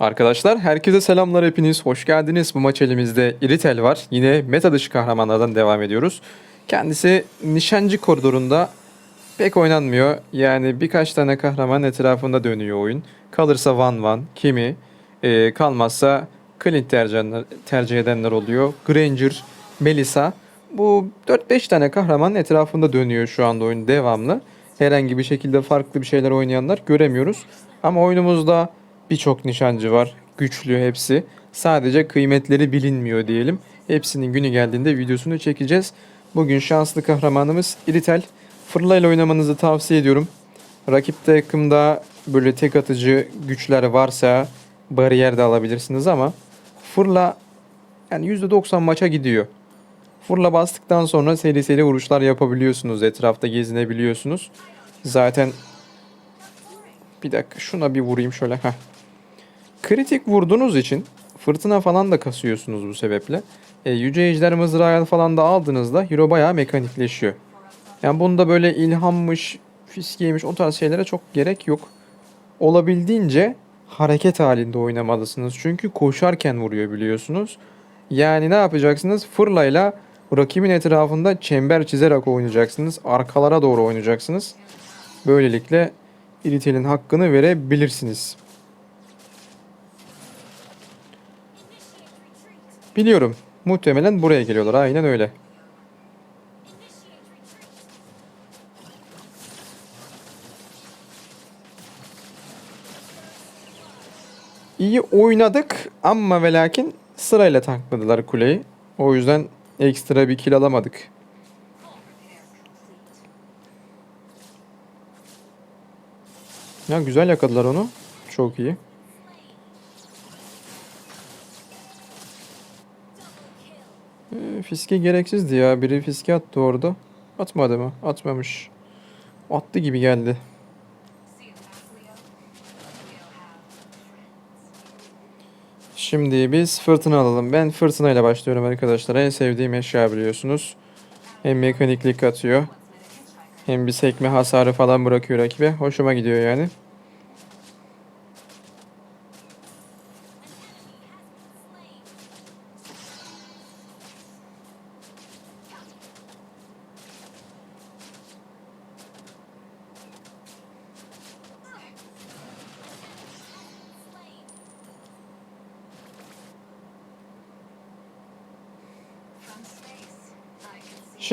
Arkadaşlar herkese selamlar hepiniz. Hoş geldiniz. Bu maç elimizde Iritel var. Yine meta dışı kahramanlardan devam ediyoruz. Kendisi nişancı koridorunda pek oynanmıyor. Yani birkaç tane kahraman etrafında dönüyor oyun. Kalırsa Van Van, kimi, e, kalmazsa Clint tercih, edenler oluyor. Granger, Melissa. Bu 4-5 tane kahraman etrafında dönüyor şu anda oyun devamlı. Herhangi bir şekilde farklı bir şeyler oynayanlar göremiyoruz. Ama oyunumuzda birçok nişancı var. Güçlü hepsi. Sadece kıymetleri bilinmiyor diyelim. Hepsinin günü geldiğinde videosunu çekeceğiz. Bugün şanslı kahramanımız Iritel. Fırlayla oynamanızı tavsiye ediyorum. Rakip takımda böyle tek atıcı güçler varsa bariyer de alabilirsiniz ama fırla yani %90 maça gidiyor. Fırla bastıktan sonra seri seri vuruşlar yapabiliyorsunuz. Etrafta gezinebiliyorsunuz. Zaten bir dakika şuna bir vurayım şöyle. Heh. Kritik vurduğunuz için fırtına falan da kasıyorsunuz bu sebeple. E, Yüce Ejder Mızrağı falan da aldığınızda hero bayağı mekanikleşiyor. Yani bunda böyle ilhammış, fiskiymiş o tarz şeylere çok gerek yok. Olabildiğince hareket halinde oynamalısınız. Çünkü koşarken vuruyor biliyorsunuz. Yani ne yapacaksınız? Fırlayla rakibin etrafında çember çizerek oynayacaksınız. Arkalara doğru oynayacaksınız. Böylelikle Iritel'in hakkını verebilirsiniz. Biliyorum. Muhtemelen buraya geliyorlar. Aynen öyle. İyi oynadık ama ve lakin sırayla tankladılar kuleyi. O yüzden ekstra bir kill alamadık. Ya güzel yakaladılar onu. Çok iyi. Fiske gereksizdi ya. Biri fiske attı orada. Atmadı mı? Atmamış. Attı gibi geldi. Şimdi biz fırtına alalım. Ben fırtınayla başlıyorum arkadaşlar. En sevdiğim eşya biliyorsunuz. Hem mekaniklik atıyor. Hem bir sekme hasarı falan bırakıyor rakibe. Hoşuma gidiyor yani.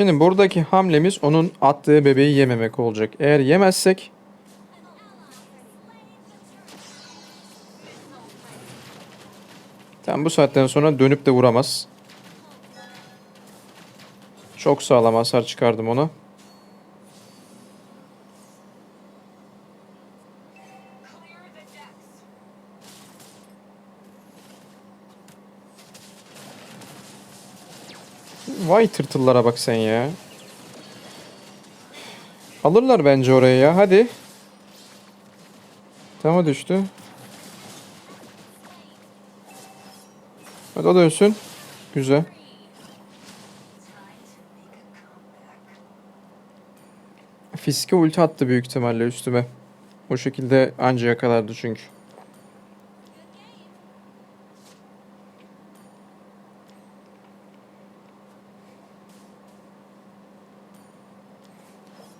Şimdi buradaki hamlemiz onun attığı bebeği yememek olacak. Eğer yemezsek Tam bu saatten sonra dönüp de vuramaz. Çok sağlam hasar çıkardım ona. Vay tırtıllara bak sen ya. Alırlar bence oraya ya. Hadi. Tamam düştü. Hadi o da ölsün. Güzel. Fiske ulti attı büyük ihtimalle üstüme. O şekilde anca yakalardı çünkü.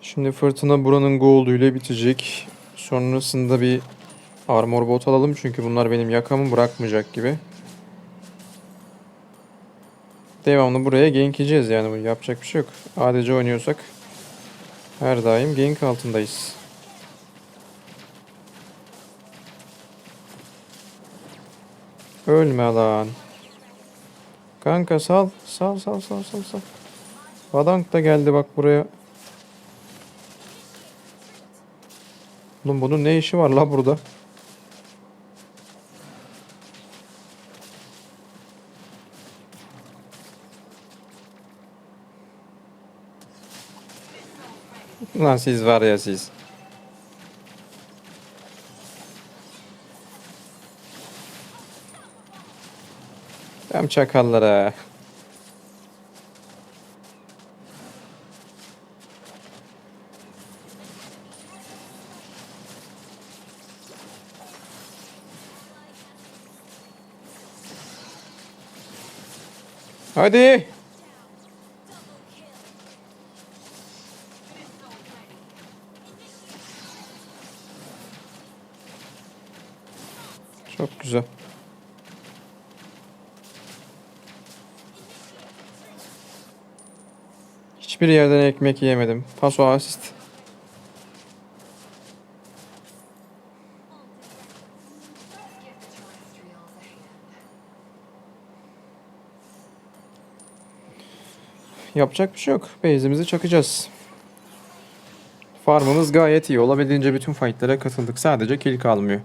Şimdi fırtına buranın gold'uyla bitecek. Sonrasında bir armor bot alalım çünkü bunlar benim yakamı bırakmayacak gibi. Devamlı buraya gank yiyeceğiz yani bu yapacak bir şey yok. ADC oynuyorsak her daim gank altındayız. Ölme lan. Kanka sal. Sal sal sal sal sal. Vadank da geldi bak buraya. Oğlum bunun ne işi var la burada? Lan siz var ya siz. Tam çakallara. Hadi. Çok güzel. Hiçbir yerden ekmek yemedim. Paso asist. Yapacak bir şey yok. Base'imizi çakacağız. Farmımız gayet iyi. Olabildiğince bütün fightlara katıldık. Sadece kill kalmıyor.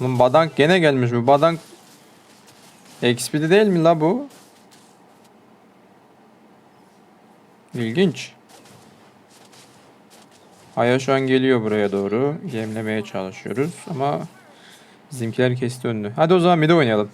Oğlum Badank gene gelmiş. Bu Badank XP'de değil mi la bu? İlginç. Aya şu an geliyor buraya doğru. Yemlemeye çalışıyoruz ama bizimkiler kesti önünü. Hadi o zaman mid oynayalım.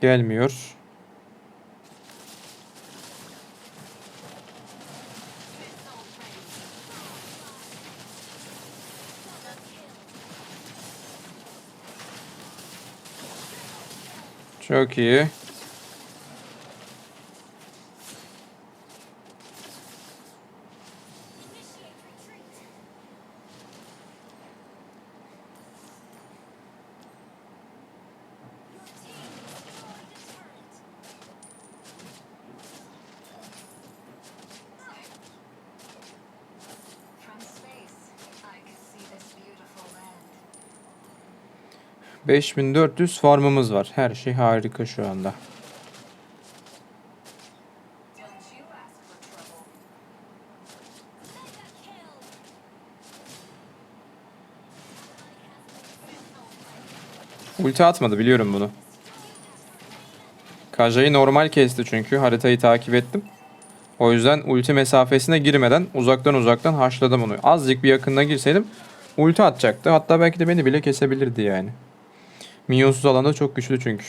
Gelmiyor. Çok iyi. 5400 farmımız var. Her şey harika şu anda. Ulti atmadı biliyorum bunu. Kaja'yı normal kesti çünkü haritayı takip ettim. O yüzden ulti mesafesine girmeden uzaktan uzaktan haşladım onu. Azıcık bir yakınına girseydim ulti atacaktı. Hatta belki de beni bile kesebilirdi yani. Minyonsuz alanda çok güçlü çünkü.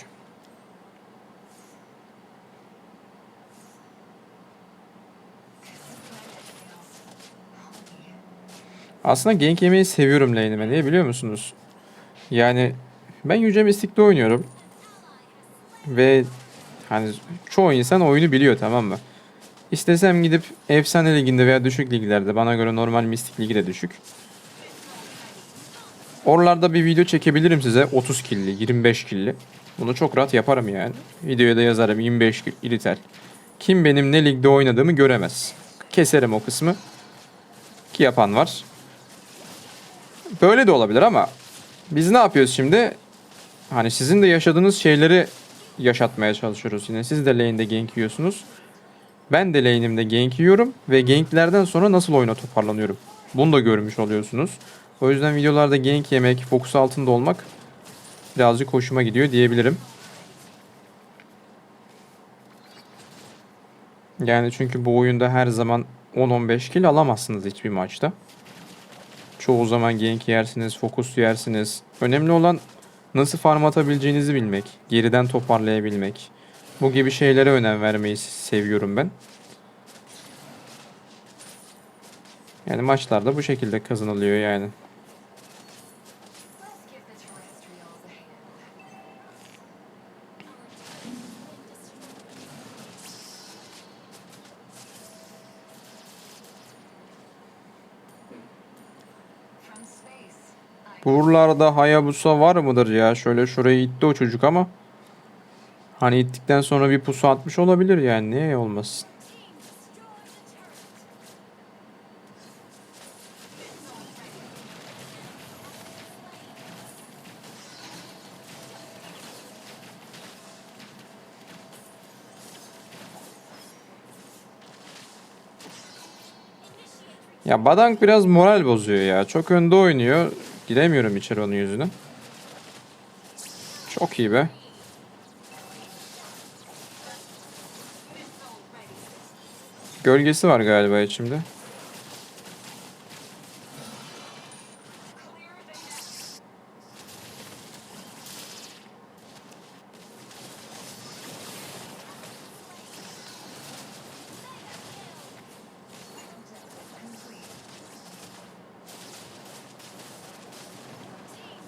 Aslında gank yemeyi seviyorum lane'ime. Niye biliyor musunuz? Yani ben Yüce Mystic'te oynuyorum. Ve hani çoğu insan oyunu biliyor tamam mı? İstesem gidip efsane liginde veya düşük liglerde bana göre normal Mystic ligi de düşük. Oralarda bir video çekebilirim size 30 killi, 25 killi. Bunu çok rahat yaparım yani. Videoya da yazarım 25 kill, iritel. Kim benim ne ligde oynadığımı göremez. Keserim o kısmı. Ki yapan var. Böyle de olabilir ama biz ne yapıyoruz şimdi? Hani sizin de yaşadığınız şeyleri yaşatmaya çalışıyoruz yine. Siz de lane'de gank yiyorsunuz. Ben de lane'imde gank yiyorum ve ganklerden sonra nasıl oyuna toparlanıyorum. Bunu da görmüş oluyorsunuz. O yüzden videolarda gank yemek, fokus altında olmak birazcık hoşuma gidiyor diyebilirim. Yani çünkü bu oyunda her zaman 10-15 kill alamazsınız hiçbir maçta. Çoğu zaman gank yersiniz, fokus yersiniz. Önemli olan nasıl farm atabileceğinizi bilmek, geriden toparlayabilmek. Bu gibi şeylere önem vermeyi seviyorum ben. Yani maçlarda bu şekilde kazanılıyor yani. Turlarda Hayabusa var mıdır ya? Şöyle şuraya itti o çocuk ama. Hani ittikten sonra bir pusu atmış olabilir yani. Niye olmasın? Ya Badank biraz moral bozuyor ya. Çok önde oynuyor. Giremiyorum içeri onun yüzünden. Çok iyi be. Gölgesi var galiba içimde.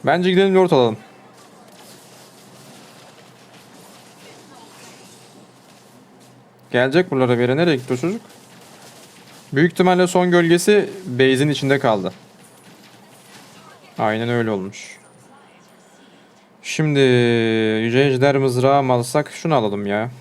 Bence gidelim lord alalım. Gelecek buralara bir yere. Nereye gitti çocuk? Büyük ihtimalle son gölgesi base'in içinde kaldı. Aynen öyle olmuş. Şimdi Yüce Ejder mızrağı mı alsak şunu alalım ya.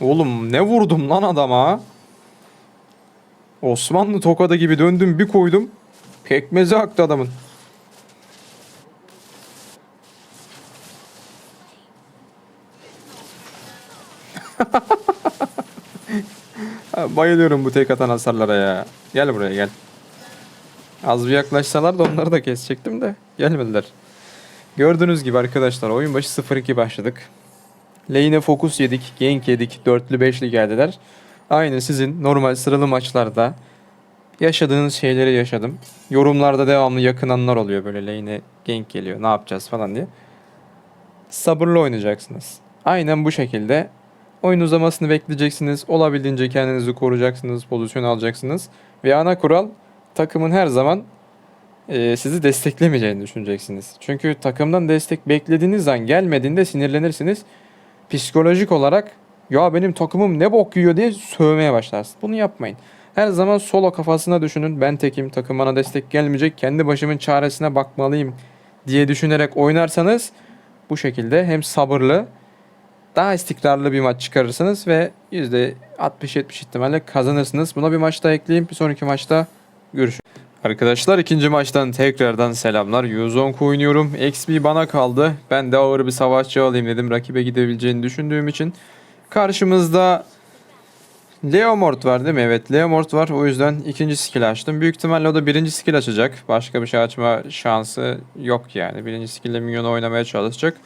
Oğlum ne vurdum lan adama? Osmanlı tokadı gibi döndüm bir koydum. Pekmezi aktı adamın. Bayılıyorum bu tek atan hasarlara ya. Gel buraya gel. Az bir yaklaşsalar da onları da kesecektim de gelmediler. Gördüğünüz gibi arkadaşlar oyun başı 0-2 başladık. Lane'e fokus yedik, gank yedik, dörtlü beşli geldiler. Aynı sizin normal sıralı maçlarda yaşadığınız şeyleri yaşadım. Yorumlarda devamlı yakınanlar oluyor böyle lane'e gank geliyor ne yapacağız falan diye. Sabırlı oynayacaksınız. Aynen bu şekilde oyun uzamasını bekleyeceksiniz. Olabildiğince kendinizi koruyacaksınız, pozisyon alacaksınız. Ve ana kural takımın her zaman e, sizi desteklemeyeceğini düşüneceksiniz. Çünkü takımdan destek beklediğiniz an gelmediğinde sinirlenirsiniz. Psikolojik olarak ya benim takımım ne bok yiyor diye sövmeye başlarsın. Bunu yapmayın. Her zaman solo kafasına düşünün. Ben tekim, takım bana destek gelmeyecek. Kendi başımın çaresine bakmalıyım diye düşünerek oynarsanız bu şekilde hem sabırlı daha istikrarlı bir maç çıkarırsınız ve %60-70 ihtimalle kazanırsınız. Buna bir maç daha ekleyeyim. Bir sonraki maçta görüşürüz. Arkadaşlar ikinci maçtan tekrardan selamlar. Yuzonk oynuyorum. XP bana kaldı. Ben de ağır bir savaşçı alayım dedim. Rakibe gidebileceğini düşündüğüm için. Karşımızda Leomort var değil mi? Evet Leomort var. O yüzden ikinci skill açtım. Büyük ihtimalle o da birinci skill açacak. Başka bir şey açma şansı yok yani. Birinci skill ile oynamaya çalışacak.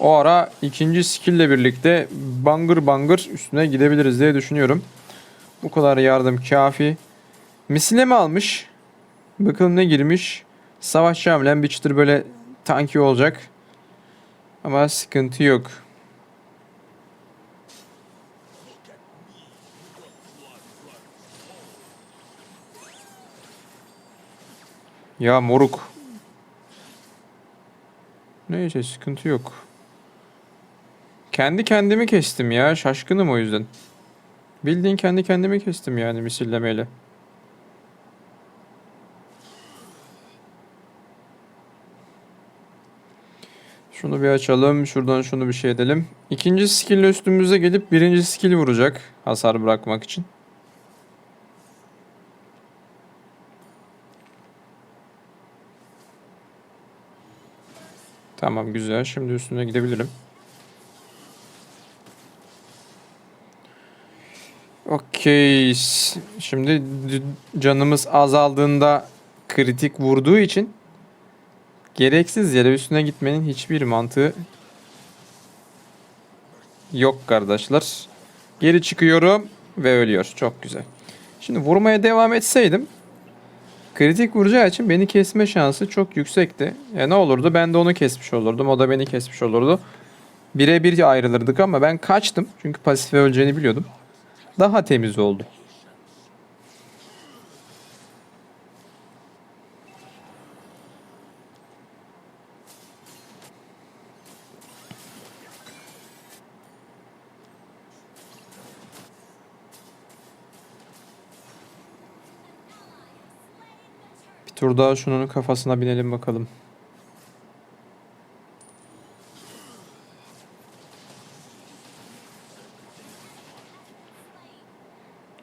O ara ikinci skill ile birlikte bangır bangır üstüne gidebiliriz diye düşünüyorum. Bu kadar yardım kafi. Misile mi almış? Bakalım ne girmiş. Savaşçı hamlem bir çıtır böyle tanki olacak. Ama sıkıntı yok. Ya moruk. Neyse sıkıntı yok. Kendi kendimi kestim ya. Şaşkınım o yüzden. Bildiğin kendi kendimi kestim yani misillemeyle. Şunu bir açalım. Şuradan şunu bir şey edelim. İkinci skill üstümüze gelip birinci skill vuracak. Hasar bırakmak için. Tamam güzel. Şimdi üstüne gidebilirim. Okey. Şimdi canımız azaldığında kritik vurduğu için gereksiz yere üstüne gitmenin hiçbir mantığı yok kardeşler. Geri çıkıyorum ve ölüyor. Çok güzel. Şimdi vurmaya devam etseydim kritik vuracağı için beni kesme şansı çok yüksekti. E ne olurdu? Ben de onu kesmiş olurdum. O da beni kesmiş olurdu. Birebir ayrılırdık ama ben kaçtım. Çünkü pasife öleceğini biliyordum. Daha temiz oldu. Tur daha şunun kafasına binelim bakalım.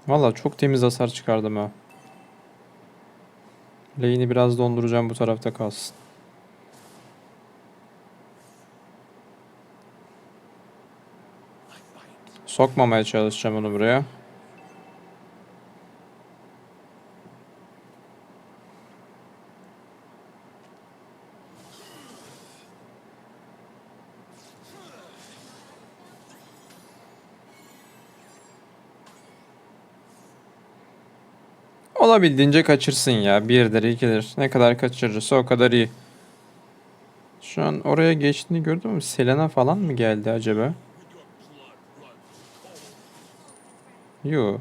Valla çok temiz hasar çıkardım ha. Lane'i biraz donduracağım bu tarafta kalsın. Sokmamaya çalışacağım onu buraya. Olabildiğince kaçırsın ya. Birdir, ikidir. Ne kadar kaçırırsa o kadar iyi. Şu an oraya geçtiğini gördüm ama Selena falan mı geldi acaba? Yo.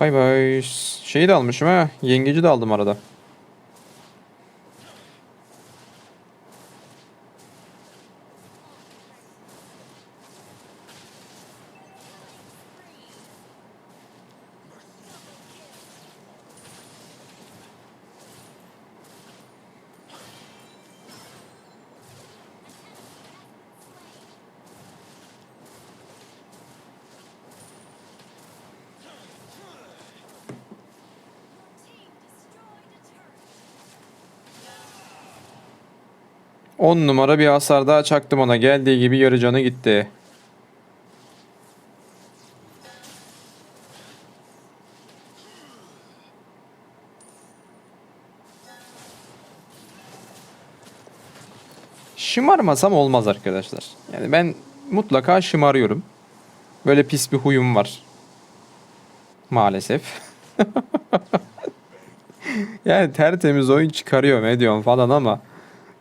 Bay bay. Şeyi de almışım ha. Yengeci de aldım arada. Numara bir hasar daha çaktım ona. Geldiği gibi yarı canı gitti. Şımarmasam olmaz arkadaşlar. Yani ben mutlaka şımarıyorum. Böyle pis bir huyum var. Maalesef. yani tertemiz oyun çıkarıyorum ediyorum falan ama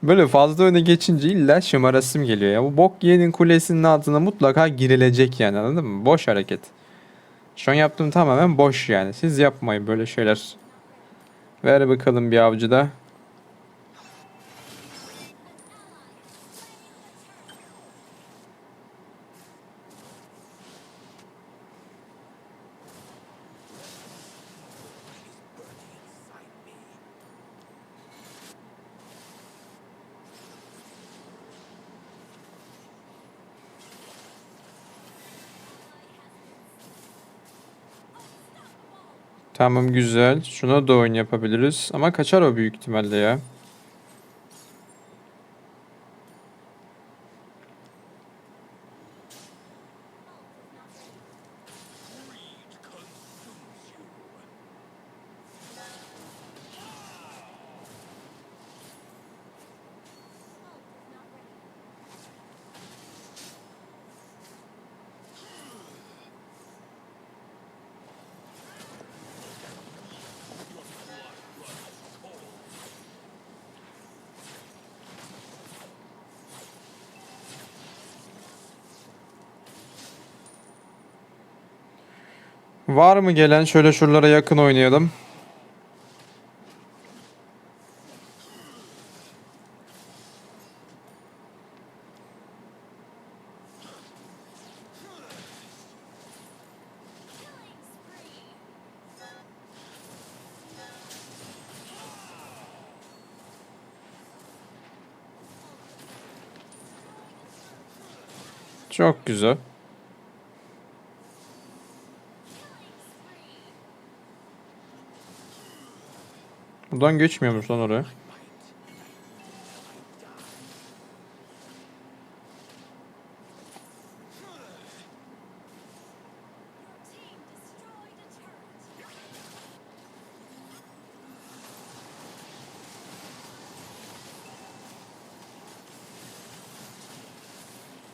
böyle fazla öne geçince illa şımarasım geliyor ya. Bu bok yiyenin kulesinin altına mutlaka girilecek yani anladın mı? Boş hareket. Şu an yaptığım tamamen boş yani. Siz yapmayın böyle şeyler. Ver bakalım bir avcıda. Tamam güzel. Şuna da oyun yapabiliriz. Ama kaçar o büyük ihtimalle ya. Var mı gelen? Şöyle şuralara yakın oynayalım. Çok güzel. Buradan geçmiyormuş lan oraya.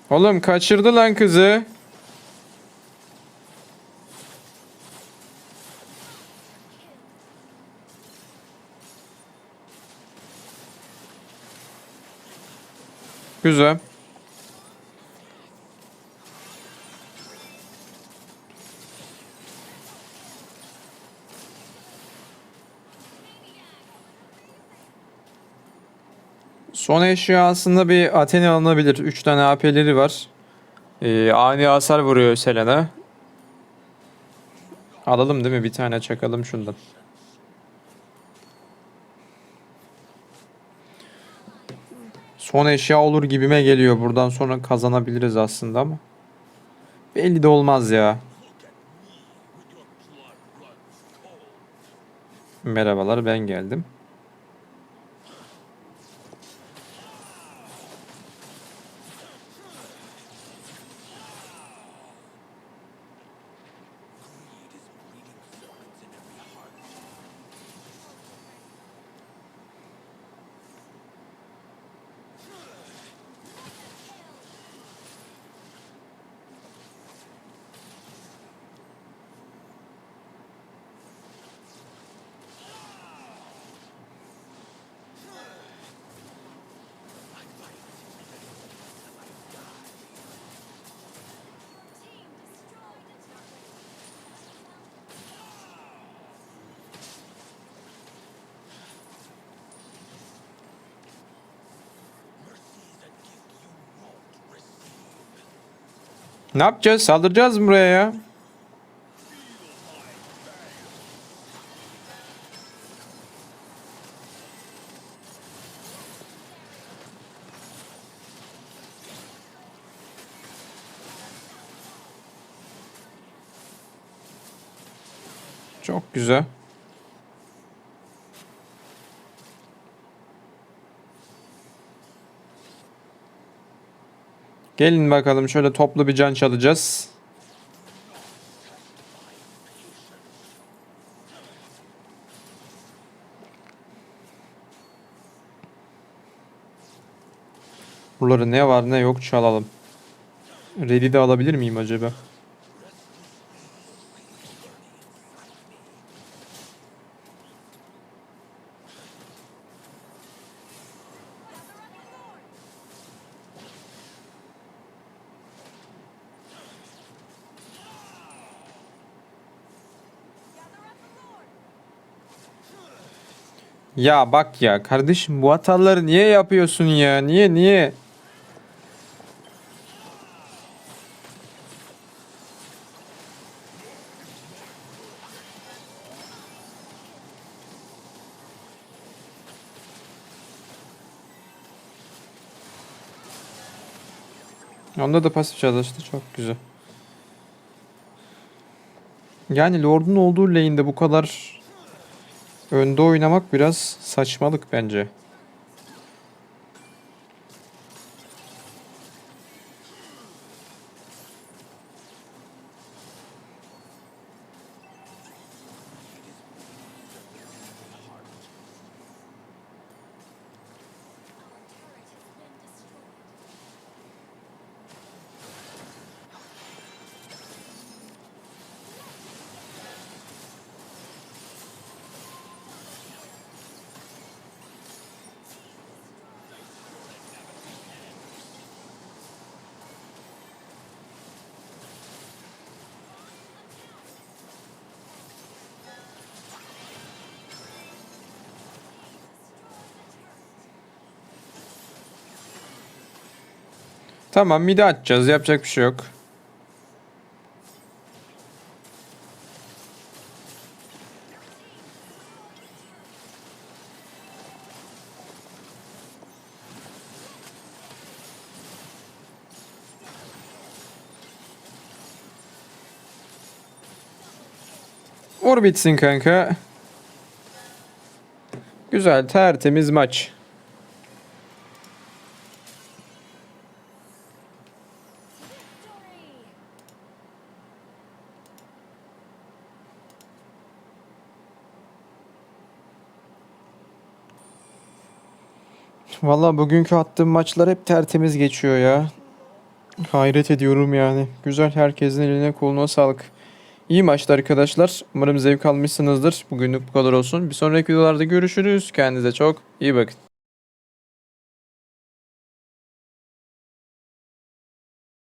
Oğlum kaçırdı lan kızı. Güzel. Son eşya aslında bir Athena alınabilir. 3 tane AP'leri var. Ee, ani hasar vuruyor Selena. Alalım değil mi? Bir tane çakalım şundan. Son eşya olur gibime geliyor. Buradan sonra kazanabiliriz aslında ama. Belli de olmaz ya. Merhabalar ben geldim. Ne yapacağız? Saldıracağız mı buraya ya? Çok güzel. Gelin bakalım şöyle toplu bir can çalacağız. Buraları ne var ne yok çalalım. Ready de alabilir miyim acaba? Ya bak ya kardeşim bu hataları niye yapıyorsun ya? Niye niye? Onda da pasif çalıştı. Çok güzel. Yani Lord'un olduğu lane'de bu kadar önde oynamak biraz saçmalık bence. Tamam midi açacağız. Yapacak bir şey yok. Vur bitsin kanka. Güzel tertemiz maç. Valla bugünkü attığım maçlar hep tertemiz geçiyor ya. Hayret ediyorum yani. Güzel herkesin eline koluna sağlık. İyi maçtı arkadaşlar. Umarım zevk almışsınızdır. Bugünlük bu kadar olsun. Bir sonraki videolarda görüşürüz. Kendinize çok iyi bakın.